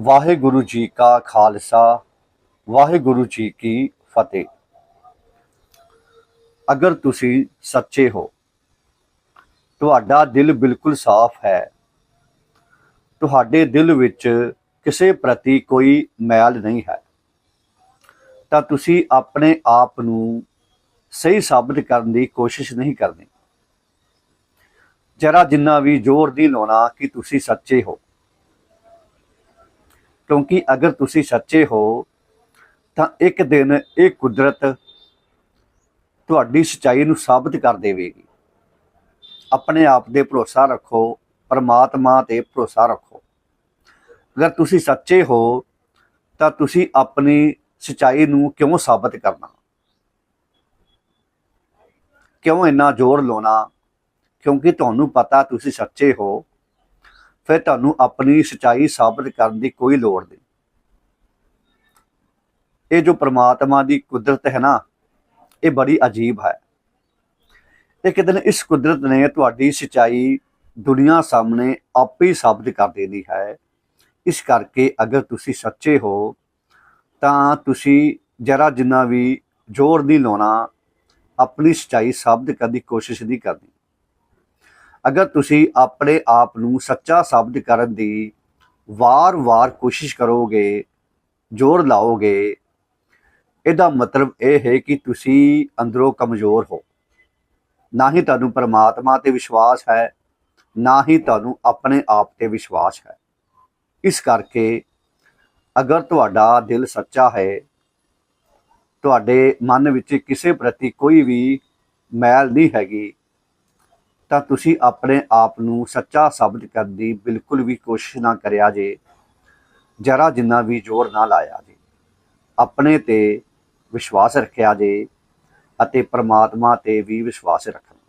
ਵਾਹਿਗੁਰੂ ਜੀ ਕਾ ਖਾਲਸਾ, ਵਾਹਿਗੁਰੂ ਜੀ ਕੀ ਫਤਿਹ। ਅਗਰ ਤੁਸੀਂ ਸੱਚੇ ਹੋ, ਤੁਹਾਡਾ ਦਿਲ ਬਿਲਕੁਲ ਸਾਫ਼ ਹੈ। ਤੁਹਾਡੇ ਦਿਲ ਵਿੱਚ ਕਿਸੇ ਪ੍ਰਤੀ ਕੋਈ ਮੈਲ ਨਹੀਂ ਹੈ। ਤਾਂ ਤੁਸੀਂ ਆਪਣੇ ਆਪ ਨੂੰ ਸਹੀ ਸਾਬਤ ਕਰਨ ਦੀ ਕੋਸ਼ਿਸ਼ ਨਹੀਂ ਕਰਨੀ। ਜਰਾ ਜਿੰਨਾ ਵੀ ਜ਼ੋਰ ਨਹੀਂ ਲਾਉਣਾ ਕਿ ਤੁਸੀਂ ਸੱਚੇ ਹੋ। ਕਿਉਂਕਿ ਅਗਰ ਤੁਸੀਂ ਸੱਚੇ ਹੋ, ਤਾਂ ਇੱਕ ਦਿਨ ਇਹ ਕੁਦਰਤ ਤੁਹਾਡੀ ਸਚਾਈ ਨੂੰ ਸਾਬਤ ਕਰ ਦੇਵੇਗੀ। ਆਪਣੇ ਆਪ ਦੇ ਭਰੋਸਾ ਰੱਖੋ, ਪਰਮਾਤਮਾ ਤੇ ਭਰੋਸਾ ਰੱਖੋ। ਅਗਰ ਤੁਸੀਂ ਸੱਚੇ ਹੋ, ਤਾਂ ਤੁਸੀਂ ਆਪਣੀ ਸਚਾਈ ਨੂੰ ਕਿਉਂ ਸਾਬਤ ਕਰਨਾ? ਕਿਉਂ ਇੰਨਾ ਜ਼ੋਰ ਲਾਉਣਾ? ਕਿਉਂਕਿ ਤੁਹਾਨੂੰ ਪਤਾ ਤੁਸੀਂ ਸੱਚੇ ਹੋ ਫਿਰ ਤੁਹਾਨੂੰ ਆਪਣੀ ਸਚਾਈ ਸਾਬਤ ਕਰਨ ਦੀ ਕੋਈ ਲੋੜ ਨਹੀਂ। ਇਹ ਜੋ ਪ੍ਰਮਾਤਮਾ ਦੀ ਕੁਦਰਤ ਹੈ ਨਾ, ਇਹ ਬੜੀ ਅਜੀਬ ਹੈ। ਇੱਕ ਦਿਨ ਇਸ ਕੁਦਰਤ ਨੇ ਤੁਹਾਡੀ ਸਚਾਈ ਦੁਨੀਆ ਸਾਹਮਣੇ ਆਪੇ ਹੀ ਸਾਬਤ ਕਰ ਦੇਣੀ ਹੈ। ਇਸ ਕਰਕੇ ਅਗਰ ਤੁਸੀਂ ਸੱਚੇ ਹੋ, ਤਾਂ ਤੁਸੀਂ ਜਰਾ ਜਿੰਨਾ ਵੀ ਜ਼ੋਰ ਨਹੀਂ ਲਾਉਣਾ, ਆਪਣੀ ਸਚਾਈ ਸਾਬਤ ਕਰਨ ਦੀ ਕੋਸ਼ਿਸ਼ ਨਹੀਂ ਕਰਨੀ। ਅਗਰ ਤੁਸੀਂ ਆਪਣੇ ਆਪ ਨੂੰ ਸੱਚਾ ਸਾਬਤ ਕਰਨ ਦੀ ਵਾਰ-ਵਾਰ ਕੋਸ਼ਿਸ਼ ਕਰੋਗੇ, ਜ਼ੋਰ ਲਾਓਗੇ, ਇਹਦਾ ਮਤਲਬ ਇਹ ਹੈ ਕਿ ਤੁਸੀਂ ਅੰਦਰੋਂ ਕਮਜ਼ੋਰ ਹੋ। ਨਾ ਹੀ ਤੁਹਾਨੂੰ ਪਰਮਾਤਮਾ ਤੇ ਵਿਸ਼ਵਾਸ ਹੈ, ਨਾ ਹੀ ਤੁਹਾਨੂੰ ਆਪਣੇ ਆਪ ਤੇ ਵਿਸ਼ਵਾਸ ਹੈ। ਇਸ ਕਰਕੇ ਅਗਰ ਤੁਹਾਡਾ ਦਿਲ ਸੱਚਾ ਹੈ, ਤੁਹਾਡੇ ਮਨ ਵਿੱਚ ਕਿਸੇ ਪ੍ਰਤੀ ਕੋਈ ਵੀ ਮੈਲ ਨਹੀਂ ਹੈਗੀ ਤਾਂ ਤੁਸੀਂ ਆਪਣੇ ਆਪ ਨੂੰ ਸੱਚਾ ਸਾਬਤ ਕਰਨ ਦੀ ਬਿਲਕੁਲ ਵੀ ਕੋਸ਼ਿਸ਼ ਨਾ ਕਰਿਆ ਜੇ। ਜਰਾ ਜਿੰਨਾ ਵੀ ਜ਼ੋਰ ਨਾ ਲਾਇਆ ਜੇ। ਆਪਣੇ ਤੇ ਵਿਸ਼ਵਾਸ ਰੱਖਿਆ ਜੇ ਅਤੇ ਪ੍ਰਮਾਤਮਾ ਤੇ ਵੀ ਵਿਸ਼ਵਾਸ ਰੱਖਣਾ।